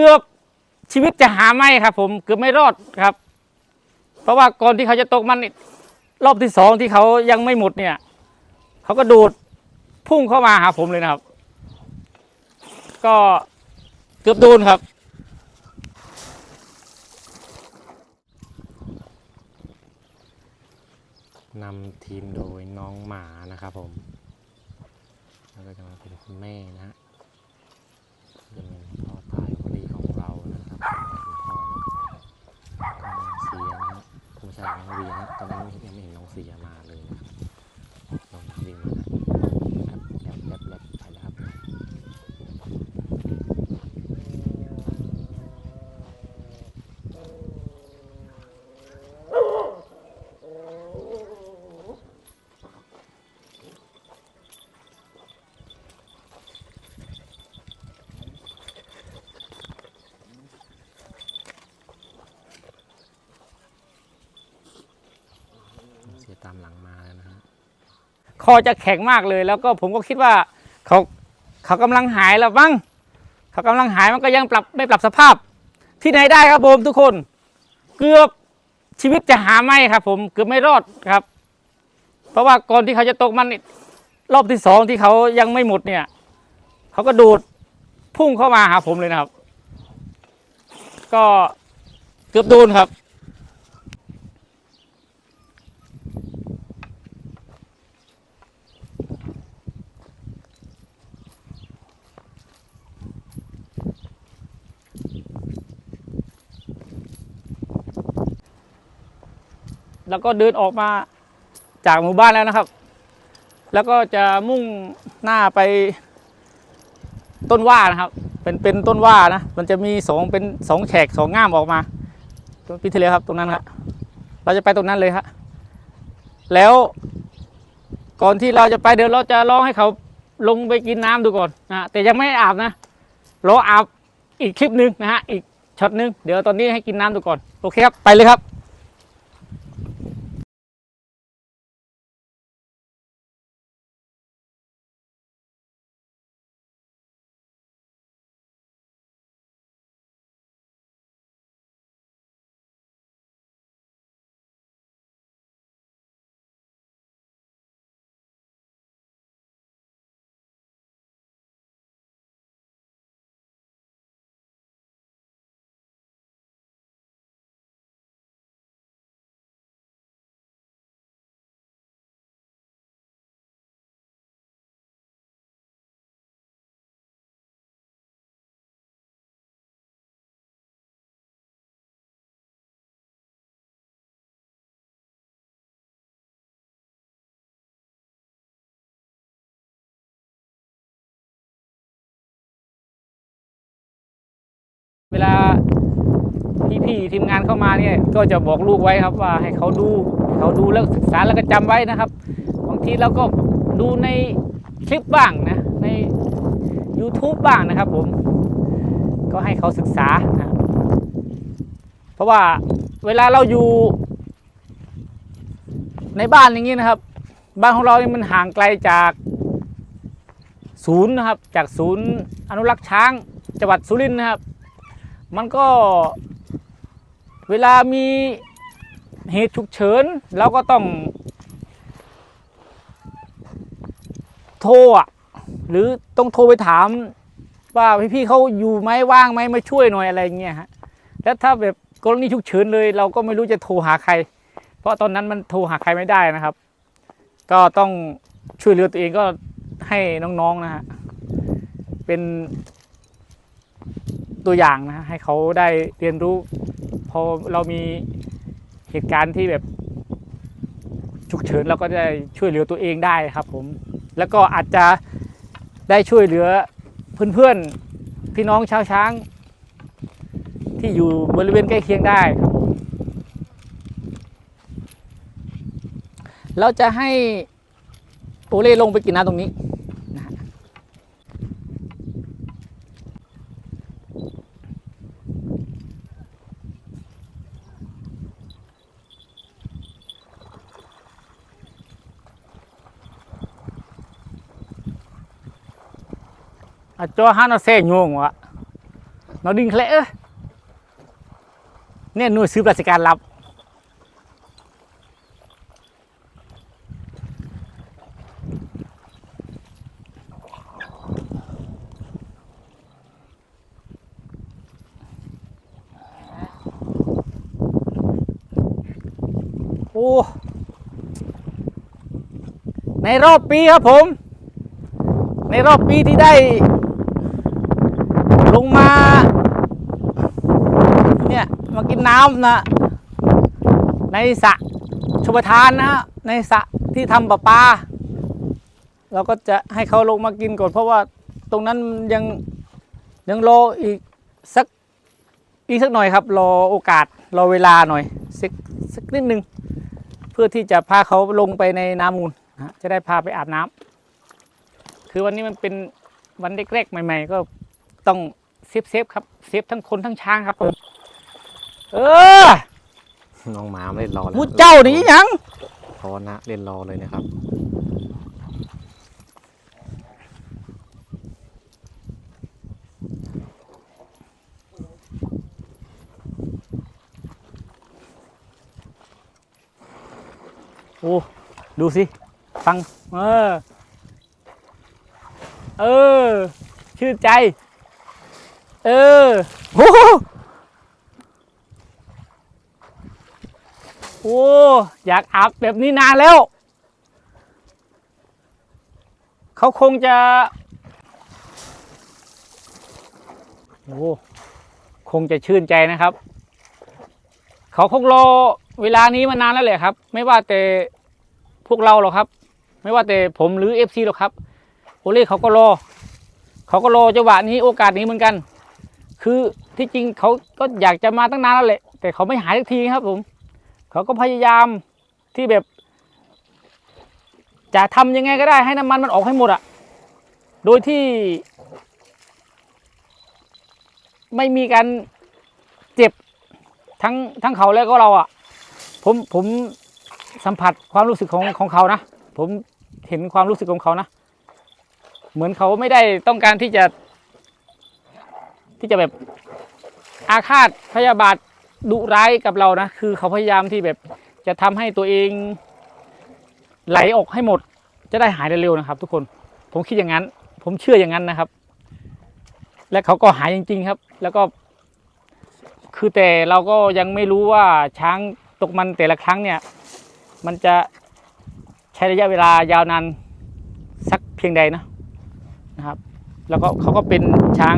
เกือบชีวิตจะหาไม่ครับ ผมเกือบไม่รอดครับ เพราะว่าก่อนที่เขาจะตกมันนี่รอบที่สองที่เขายังไม่หมดเนี่ย เขาก็โดดพุ่งเข้ามาหาผมเลยนะครับ ก็เกือบโดนครับ นำทีมโดยน้องหมานะครับผม แล้วก็จะมาเป็นคุณแม่นะฮะเป็นพ่อตายพอดีของเรานะครับคุณพ่อเนี่ยก็น้องเสียนะฮะผู้ชายน้องวีนะตอนนี้ยังไม่เห็นน้องเสียมาเลยนะครับน้องวิ่งมาแล้วแลบแลบแลบไปแล้วครับ เสียตามหลังมาแล้วนะฮะ ค อจะแข็งมากเลย แล้วก็ผมก็คิดว่าเขาเขากำลังหายแล้วมั้งเขากำลังหายมันก็ยังปรับไม่ปรับสภาพ ที่ไหนได้ครับผมทุกคน เกือบชีวิตจะหาไม่ครับ ผมเกือบไม่รอดครับ เพราะว่าก่อนที่เขาจะตกมันรอบที่สองที่เขายังไม่หมดเนี่ยเขาก็โดดพุ่งเข้ามาหาผมเลยนะครับ ก็เกือบโดนครับ แล้วก็เดินออกมาจากหมู่บ้านแล้วนะครับ แล้วก็จะมุ่งหน้าไปต้นว่านะครับ เป็นเป็นต้นว่านะ มันจะมีสองเป็นสองแฉกสองง่ามออกมาตรงปีที่แล้วครับตรงนั้นครับเราจะไปตรงนั้นเลยครับแล้วก่อนที่เราจะไปเดี๋ยวเราจะลองให้เขาลงไปกินน้ำดูก่อนนะแต่ยังไม่อาบนะรออาบอีกคลิปหนึ่งนะฮะอีกช็อตหนึ่งเดี๋ยวตอนนี้ให้กินน้ำดูก่อนโอเคครับไปเลยครับ เวลาพี่ๆทีมงานเข้ามาเนี่ยก็จะบอกลูกไว้ครับว่าให้เขาดูเขาดูแล้วศึกษาแล้วก็จำไว้นะครับบางทีเราก็ดูในคลิปบ้างนะใน YouTube บ้างนะครับผมก็ให้เขาศึกษานะเพราะว่าเวลาเราอยู่ ในบ้านอย่างนี้นะครับ บ้านของเรานี่มันห่างไกลจากศูนย์นะครับจากศูนย์อนุรักษ์ช้างจังหวัดสุรินทร์นะครับ มันก็เวลามีเหตุฉุกเฉินเราก็ต้อง โทรอะ หรือต้องโทรไปถาม ว่าพี่ๆเขาอยู่ไหมว่างไหมมาช่วยหน่อยอะไรเงี้ยฮะแล้วถ้าแบบกรณีฉุกเฉินเลย เราก็ไม่รู้จะโทรหาใคร เพราะตอนนั้นมันโทรหาใครไม่ได้นะครับ ก็ต้องช่วยเหลือตัวเองก็ให้น้องๆนะฮะเป็น ตัวอย่างนะให้เขาได้เรียนรู้ พอเรามีเหตุการณ์ที่แบบฉุกเฉินเราก็ได้ช่วยเหลือตัวเองได้ครับผม แล้วก็อาจจะได้ช่วยเหลือเพื่อนๆพี่น้องชาวช้าง ที่อยู่บริเวณใกล้เคียงได้ครับเราจะให้โอเล่ลงไปกินน้ำตรงนี้ a cho hắn nó xe nhuồng ạ เราดิงแคละเอ้ยเนี่ยหน่วยซื้อราชการรับโอ้ในรอบปีครับผม ในรอบปีที่ได้ ลงมา เนี่ย มากินน้ำนะ ในสระชมทานนะในสระที่ทำประปา เราก็จะให้เขาลงมากินก่อนเพราะว่าตรงนั้นยังยังรออีกสักอีกสักหน่อยครับ รอโอกาสรอเวลาหน่อยสักสักนิดนึง เพื่อที่จะพาเขาลงไปในน้ำมูลนะจะได้พาไปอาบน้ำคือวันนี้มันเป็นวันแรกๆใหม่ ๆ ก็ต้องเซฟเซฟๆครับเซฟทั้งคนทั้งช้างครับผม เออน้องหมาเล่นรอแล้วมูเจ้านี่ยังพอนะเล่นรอเลยนะครับ โอ้ดูสิ ฟัง เออ เออ ชื่นใจ เออโอ้ โอ้อยากอาบแบบนี้นานแล้ว เขาคงจะ โอ้คงจะชื่นใจนะครับ เขาคงรอเวลานี้มานานแล้วแหละครับ ไม่ว่าแต่พวกเราหรอกครับ ไม่ว่าแต่ผมหรือเอฟซีหรอกครับ โอเล่เขาก็รอ เขาก็รอจังหวะนี้โอกาสนี้เหมือนกัน คือที่จริงเขาก็อยากจะมาตั้งนานแล้วแหละ แต่เขาไม่หายสักทีครับผม เขาก็พยายามที่แบบ จะทำยังไงก็ได้ให้น้ำมันมันออกให้หมดอะโดยที่ ไม่มีการเจ็บทั้งทั้งเขาแล้วก็เราอะผมผมสัมผัสความรู้สึกของของเขานะผมเห็นความรู้สึกของเขานะเหมือนเขาไม่ได้ต้องการที่จะ ที่จะแบบอาฆาตพยาบาท ดุร้ายกับเรานะ คือเขาพยายามที่แบบจะทำให้ตัวเองไหลออกให้หมด จะได้หายเร็วๆนะครับ ทุกคน ผมคิดอย่างนั้น ผมเชื่ออย่างนั้นนะครับ และเขาก็หายจริง ๆ ครับ แล้วก็ คือแต่เราก็ยังไม่รู้ว่าช้างตกมันแต่ละครั้งเนี่ย มันจะใช้ระยะเวลายาวนานสักเพียงใดนะนะครับ แล้วก็เขาก็เป็นช้าง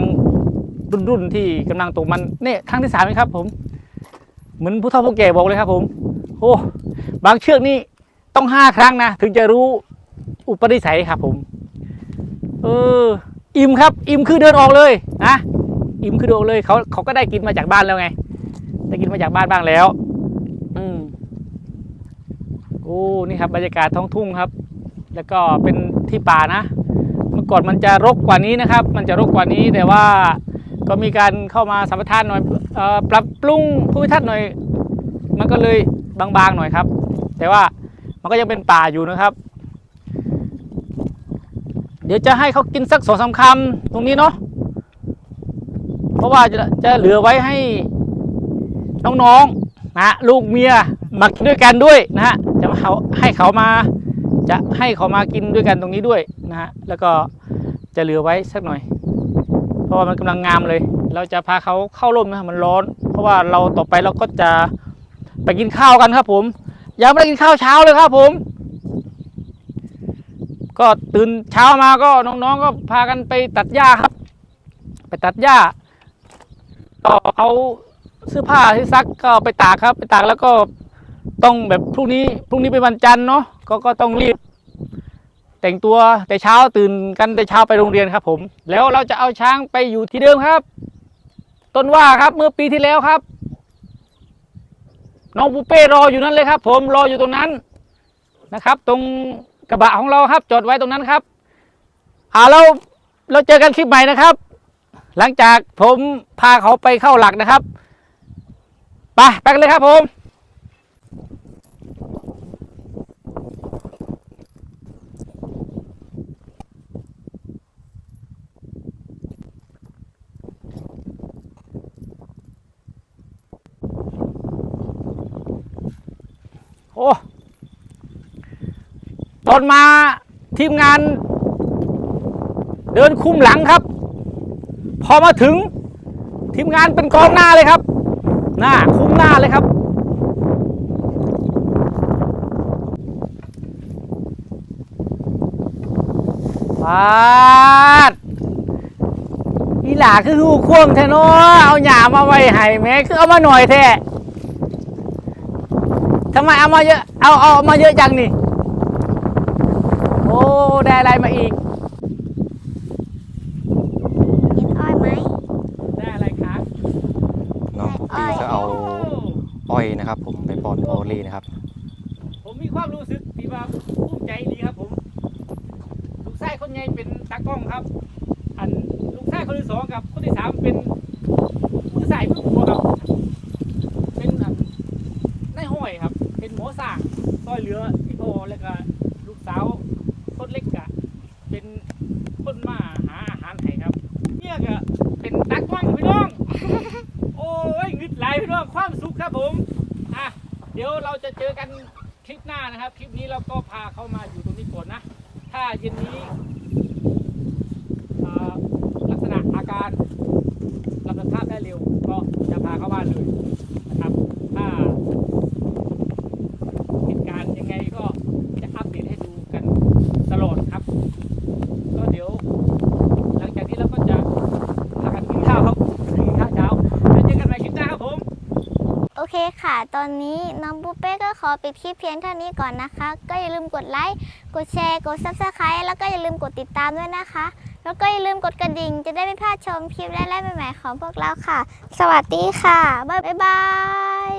รุ่นๆที่กำลังตกมันเนี่ยครั้งที่สามครับผม เหมือนผู้เฒ่าผู้แก่บอกเลยครับผม โอ้บางเชือกนี่ต้องห้าครั้งนะถึงจะรู้อุปนิสัยครับผม เออ อิ่มครับ อิ่มคือเดินออกเลยนะอิ่มคือเดินออกเลยเขาเขาก็ได้กินมาจากบ้านแล้วไง ได้กินมาจากบ้านบ้างแล้ว อืมโอ้นี่ครับบรรยากาศท้องทุ่งครับ แล้วก็เป็นที่ป่านะ เมื่อก่อนมันจะรกกว่านี้นะครับ มันจะรกกว่านี้แต่ว่า ก็มีการเข้ามาสัมปทานหน่อยออปรับปรุงภูมิทัศน์หน่อย มันก็เลยบางๆหน่อยครับ แต่ว่ามันก็ยังเป็นป่าอยู่นะครับ เดี๋ยวจะให้เขากินสักสองสามคำตรงนี้เนาะเพราะว่าจะจะเหลือไว้ให้น้องๆนะฮะลูกเมียมากินด้วยกันด้วยนะฮะจะมาเขาให้เขามาจะให้เขามากินด้วยกันตรงนี้ด้วยนะฮะแล้วก็จะเหลือไว้สักหน่อย เพราะว่ามันกำลังงามเลย เราจะพาเขาเข้าร่มนะมันร้อน เพราะว่าเราต่อไปเราก็จะไปกินข้าวกันครับ ผมยังไม่ได้กินข้าวเช้าเลยครับ ผม ก็ตื่นเช้ามาก็น้องๆก็พากันไปตัดหญ้าครับ ไปตัดหญ้าก็เอาเสื้อผ้าที่ซักก็ไปตากครับ ไปตากแล้วก็ต้องแบบพรุ่งนี้พรุ่งนี้เป็นวันจันทร์เนาะก็ก็ต้องรีบ แต่งตัวแต่เช้าตื่นกันแต่เช้าไปโรงเรียนครับ ผม แล้วเราจะเอาช้างไปอยู่ที่เดิมครับ ต้นว่าครับเมื่อปีที่แล้วครับ น้องปูเป้รออยู่นั่นเลยครับ ผมรออยู่ตรงนั้นนะครับ ตรงกระบะของเราครับจอดไว้ตรงนั้นครับอ่าเราเราเจอกันคลิปใหม่นะครับ หลังจากผมพาเขาไปเข้าหลักนะครับ ไปไปกันเลยครับผม อ้ตอนมาทีมงาน เดินคุมหลังครับ พอมาถึงทีมงานเป็นกองหน้าเลยครับ หน้าคุมหน้าเลยครับ ปาดอีหลาคือหูควมแท้เนาะเอาหยามาไว้ให้แม่คือเอามาหน่อยแท้ ทำไมเอามาเยอะ เอาเอามาเยอะจังนี่ โอ้ ได้อะไรมาอีก กินอ้อยไหม ได้อะไรคะ น้องปุ๊กปี้ก็เอาอ้อยนะครับ ผมไปปอนโพลีนะครับ ผมมีความรู้สึกที่ว่าภูมิใจดีครับผม ลูกชายคนใหญ่เป็นตากล้องครับ อันลูกชายคนที่สองกับคนที่สามเป็นมือใส่มือหัวครับ เป็นอันนายห้อยครับ เป็นหมอ สร้างซอยเหลือพี่โพแล้วก็ลูกสาวคนเล็กกะเป็นคนมาหาอาหารให้ครับเนี่ยก็เป็นตักว่างพี่น้อง โอ้ยงึดไหลพี่น้องความสุขครับผมอะเดี๋ยวเราจะเจอกันคลิปหน้านะครับ คลิปนี้เราก็พาเขามาอยู่ตรงนี้ก่อนนะ ถ้าเย็นนี้ ค่ะ ตอนนี้น้องปูเป้ก็ขอปิดคลิปเพียงเท่านี้ก่อนนะคะ ก็อย่าลืมกดไลค์ กดแชร์ กดซับสไคร b e แล้วก็อย่าลืมกดติดตามด้วยนะคะ แล้วก็อย่าลืมกดกระดิ่ง จะได้ไม่พลาดชมคลิปแรกๆใหม่ๆของพวกเราค่ะ สวัสดีค่ะ บ๊ายบาย